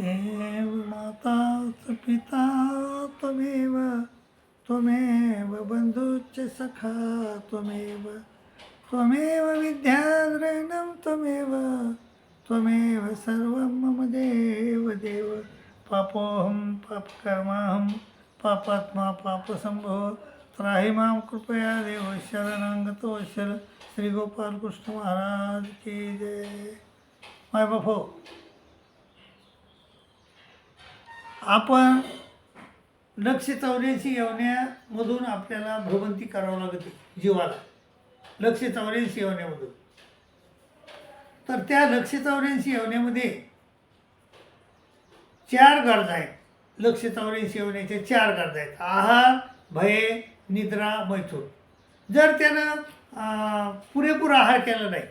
त्वमेव माता च पिता त्वमेव त्वमेव बन्धुश्च सखा त्वमेव त्वमेव विद्याद्रयणं त्वमेव त्वमेव सर्वं मम देव देव। पापोऽहं पापकर्माहं पापात्मा पापसम्भो त्राहि मां कृपया देव शरणांगतो शर। श्री महाराज की जय। माय बापो आपण लक्ष चौऱ्याऐंशी येवण्यामधून आपल्याला भ्रमंती करावं लागते जीवाला. लक्ष चौऱ्याऐंशी येवण्यामधून. तर त्या लक्ष चौऱ्याऐंशी येवण्यामध्ये चार गरजा आहेत. लक्ष चौऱ्याऐंशी येवण्याच्या चार गरजा आहेत. आहार भय निद्रा मैथून. जर त्यानं पुरेपूर आहार केला नाही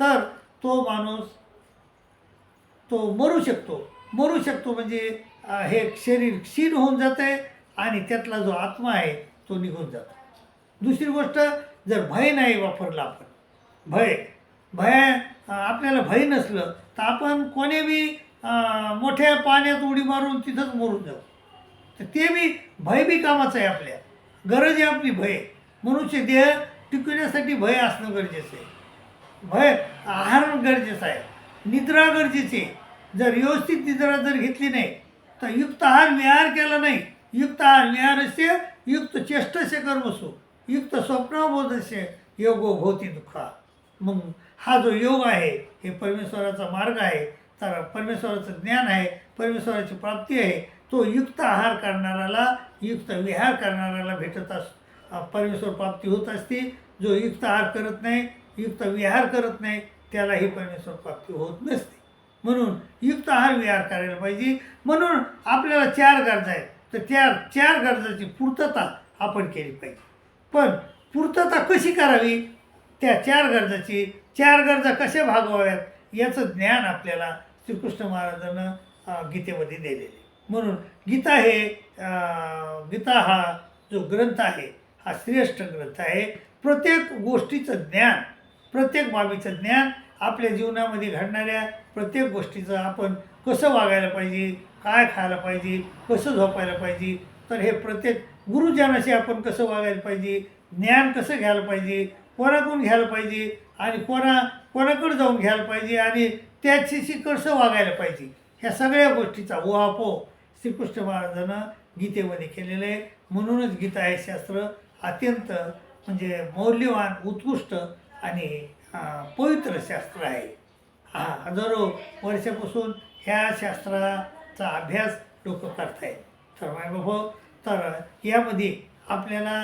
तर तो माणूस तो मरू शकतो. मरू शकतो. म्हणजे हे शरीर क्षीण होऊन जातं आहे आणि त्यातला जो आत्मा आहे तो निघून जातो. दुसरी गोष्ट जर भय नाही वापरलं आपण भय भय आपल्याला भय नसलं तर आपण कोणी बी मोठ्या पाण्यात उडी मारून तिथंच मरून जाऊ. तर ते बी भय बी कामाचं आहे आपल्या. गरज आहे आपली भय. मनुष्य देह टिकवण्यासाठी भय असणं गरजेचं आहे. भय आहार गरजेचं आहे. निद्रा गरजेची आहे. जर व्यवस्थित निद्रा जर घेतली नाही तर युक्त आहार विहार केला नाही. युक्त आहार विहारस्य युक्त चेष्टस्य कर्मसु युक्त स्वप्नबोधस्य योगो भोवती दुःखा. मग हा जो योग आहे हे परमेश्वराचा मार्ग आहे तर परमेश्वराचं ज्ञान आहे परमेश्वराची प्राप्ती आहे तो युक्त आहार करणाऱ्याला युक्त विहार करणाऱ्याला भेटत अस परमेश्वर प्राप्ती होत असते. जो युक्त आहार करत नाही युक्त विहार करत नाही त्याला ही परमेश्वर प्राप्ती होत नसते. म्हणून युक्त आहार विहार करायला पाहिजे. म्हणून आपल्याला चार गरजा आहेत. तर त्या चार गरजाची पूर्तता आपण केली पाहिजे. पण पूर्तता कशी करावी? त्या चार गरजाची चार गरजा कशा भागवाव्यात? याचं ज्ञान आपल्याला श्रीकृष्ण महाराजांनं गीतेमध्ये दिलेले आहे. म्हणून गीता हे गीता हा जो ग्रंथ आहे हा श्रेष्ठ ग्रंथ आहे. प्रत्येक गोष्टीचं ज्ञान प्रत्येक बाबीचं ज्ञान आपल्या जीवनामध्ये घडणाऱ्या प्रत्येक गोष्टीचं आपण कसं वागायला पाहिजे काय खायला पाहिजे कसं झोपायला पाहिजे तर हे प्रत्येक गुरुजनाशी आपण कसं वागायला पाहिजे ज्ञान कसं घ्यायला पाहिजे कोणाकडून घ्यायला पाहिजे आणि कोणा कोणाकडे जाऊन घ्यायला पाहिजे आणि त्याच्याशी कसं वागायला पाहिजे ह्या सगळ्या गोष्टीचा उहापोह श्रीकृष्ण महाराजानं गीतेमध्ये केलेलं आहे. म्हणूनच गीता हे शास्त्र अत्यंत म्हणजे मौल्यवान उत्कृष्ट आणि पवित्र शास्त्र आहे. हा हजारो वर्षापासून ह्या शास्त्राचा अभ्यास लोक करतायत. तर बाबा तर यामध्ये आपल्याला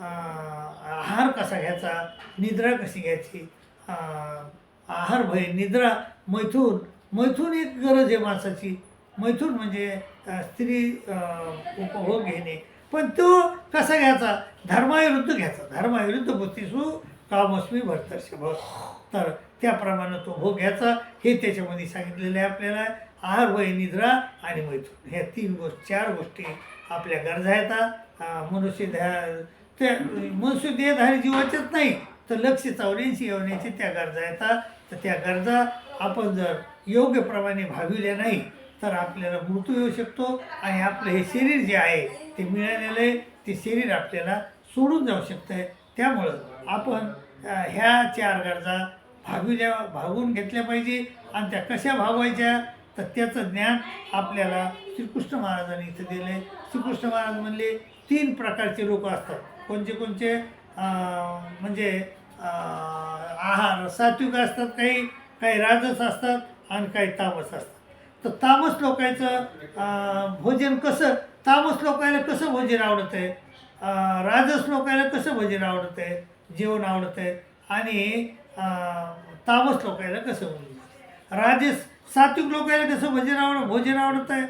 आहार कसा घ्यायचा निद्रा कशी घ्यायची आहार भय निद्रा मैथून मैथून एक गरज आहे माणसाची. मैथून म्हणजे स्त्री उपभोग घेणे. पण तो कसा घ्यायचा धर्माविरुद्ध घ्यायचा. धर्माविरुद्ध बुद्धीसू कामस्मी भरतर्षभ तर त्याप्रमाणे तो भोग घ्यायचा. हे त्याच्यामध्ये सांगितलेलं आहे आपल्याला. आहार वय निद्रा आणि मैथून. ह्या तीन गोष्ट चार गोष्टी आपल्या गरजा येतात मनुष्य ध्या त्या मनुष्य देहधारी जीवाच्याच नाही तर लक्ष चावण्याची येवण्याची त्या गरजा येतात तर त्या गरजा आपण जर योग्यप्रमाणे भाविल्या नाही तर आपल्याला मृत्यू येऊ शकतो आणि आपलं हे शरीर जे आहे ते मिळालेलं आहे ते शरीर आपल्याला सोडून जाऊ शकतं आहे त्यामुळं आपण ह्या चार गरजा भागविल्या भागवून घेतल्या पाहिजे. आणि त्या कशा भागवायच्या? तर त्याचं ज्ञान आपल्याला श्रीकृष्ण महाराजांनी इथं दिलं आहे श्रीकृष्ण महाराज म्हणले तीन प्रकारचे लोक असतात. कोणचे कोणचे? म्हणजे आहार सात्विक असतात काही काही राजस असतात आणि काही तामस असतात. तर तामस लोकांचं भोजन कसं? तामस लोकायला कसं भोजन आवडत आहे राजस लोकायला कसं भोजन आवडत आहे जेवण आवडत आहे आणि तामस लोकांना कसं म्हणजे राजेश सात्विक लोकांना कसं भजन आवड भोजन आवडत आहे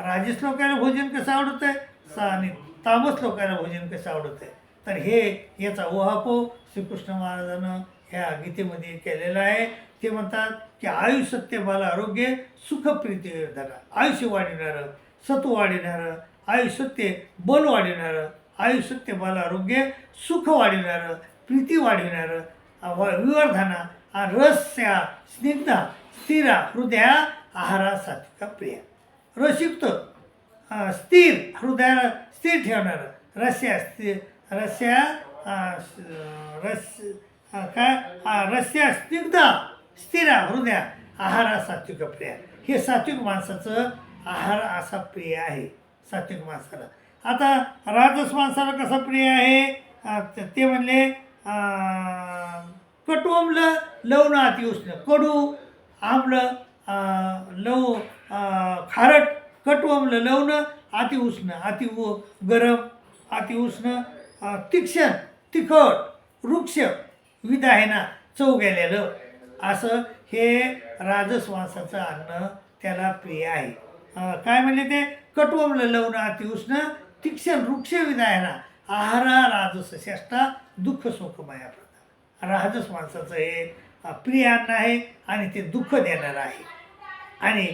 राजेश लोकांना भोजन कसं आवडत आहे सा आणि तामस लोकांना भोजन कसं आवडत आहे तर हे याचा ओहापो श्रीकृष्ण महाराजानं ह्या गीतेमध्ये केलेला आहे. ते म्हणतात की आयुष्य सत्य बल आरोग्य सुखप्रीती धरा. आयुष्य वाढविणारं सत्व वाढविणारं आयुष्य सत्य बल वाढविणारं आयुष्य सत्य बल आरोग्य सुख वाढविणारं प्रीती वाढविणारं. व- विवर्धना रस्या स्निग्धा स्थिरा हृदया आहारा सात्विका प्रिया. रसयुक्त अं, स्थिर हृदयाला स्थिर ठेवणारं. रस्या स्थिर रस्या रस काय? रस्या स्निग्धा स्थिर हृदया आहारा सात्विक प्रिया. हे सात्विक माणसाचं आहार असा प्रिय आहे सात्विक माणसाला. आता राजस माणसाला कसा प्रिय आहे? ते म्हणले अं, कटू आम्ल लवण अति उष्ण कडू आम्ल लव खारट कटू आम्ल लवण अति उष्ण अति गरम अति उष्ण अं, तीक्ष्ण तिखट वृक्ष विदाहेना चव गेलेलं. असं हे राजस अन्न त्याला प्रिय आहे. काय म्हणले ते? कटवमलं लवण अति उष्ण तीक्ष्ण वृक्ष विदायना आहारा राजस श्रेष्ठा दुःख सुखमया प्रदा राजस माणसाचं हे प्रिय अन्न आहे आणि ते दुःख देणारं आहे. आणि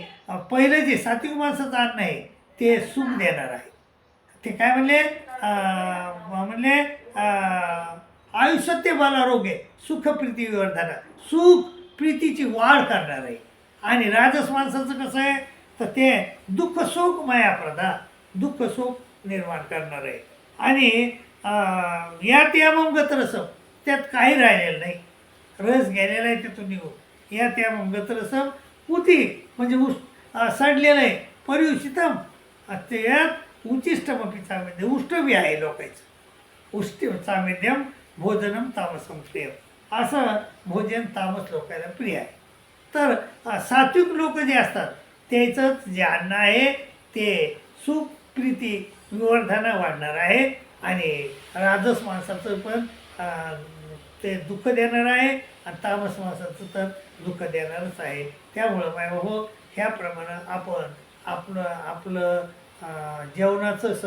पहिलं जे सात्विक माणसाचं अन्न आहे ते सुख देणार आहे. ते काय म्हणले? म्हणले आयुष्यात ते मला सुख प्रीती विवर्धना. सुख प्रीतीची वाढ करणार आहे. आणि राजस माणसाचं कसं आहे? तर ते दुःख सुख मायाप्रदा दुःख सुख निर्माण करणार आहे. आणि अं, यात यामंगत रसम त्यात काही राहिलेलं नाही. रस गेलेला आहे त्यातून निघू या त्या गतरसम उती म्हणजे उस सडलेलं आहे परिषितम ते त्यात उचिष्टमपी चामेद्य उष्टमी आहे लोकांचं. उष्ट चामेद्यम भोजनम तामसम प्रिय असं भोजन तामस लोकांना प्रिय आहे. तर सात्विक लोक जे असतात त्याचंच जे अन्न आहे ते सुख प्रीती विवर्धना वाढणार आहे आणि राजस माणसाचं पण ते दुःख देणार आहे आणि तामस माणसाचं तर दुःख देणारच आहे. त्यामुळं माय हो ह्याप्रमाणे आपण आपलं आपलं जेवणाचं स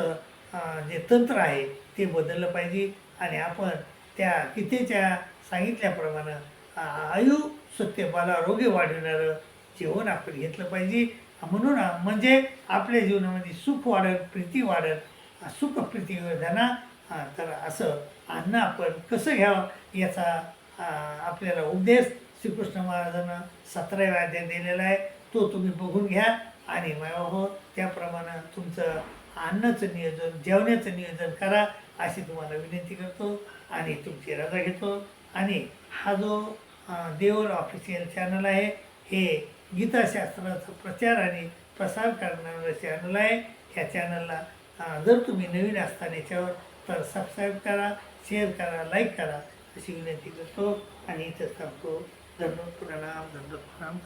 जे तंत्र आहे ते बदललं पाहिजे आणि आपण त्या कितीच्या सांगितल्याप्रमाणे आयु सत्य मला आरोग्य वाढवणारं जेवण आपण घेतलं पाहिजे. म्हणून म्हणजे आपल्या जीवनामध्ये सुख वाढत प्रीती वाढत सुख प्रीती धना तर असं अन्न आपण कसं घ्यावं याचा आपल्याला उपदेश श्रीकृष्ण महाराजांना सतराव्या अध्याय दिलेला आहे. तो तुम्ही बघून घ्या आणि हो त्याप्रमाणे तुमचं अन्नाचं नियोजन जेवणाचं नियोजन करा अशी तुम्हाला विनंती करतो आणि तुमची रजा घेतो. आणि हा जो देवर ऑफिशियल चॅनल आहे हे गीताशास्त्राचा प्रचार आणि प्रसार करणारं चॅनल आहे. ह्या चॅनलला जर तुम्ही नवीन असताना याच्यावर तर सबस्क्राईब करा शेअर करा लाईक करा. अशी विनंती करतो आणि इथं सांगतो धन्यवाद प्रणाम धन्यवाद प्रणाम.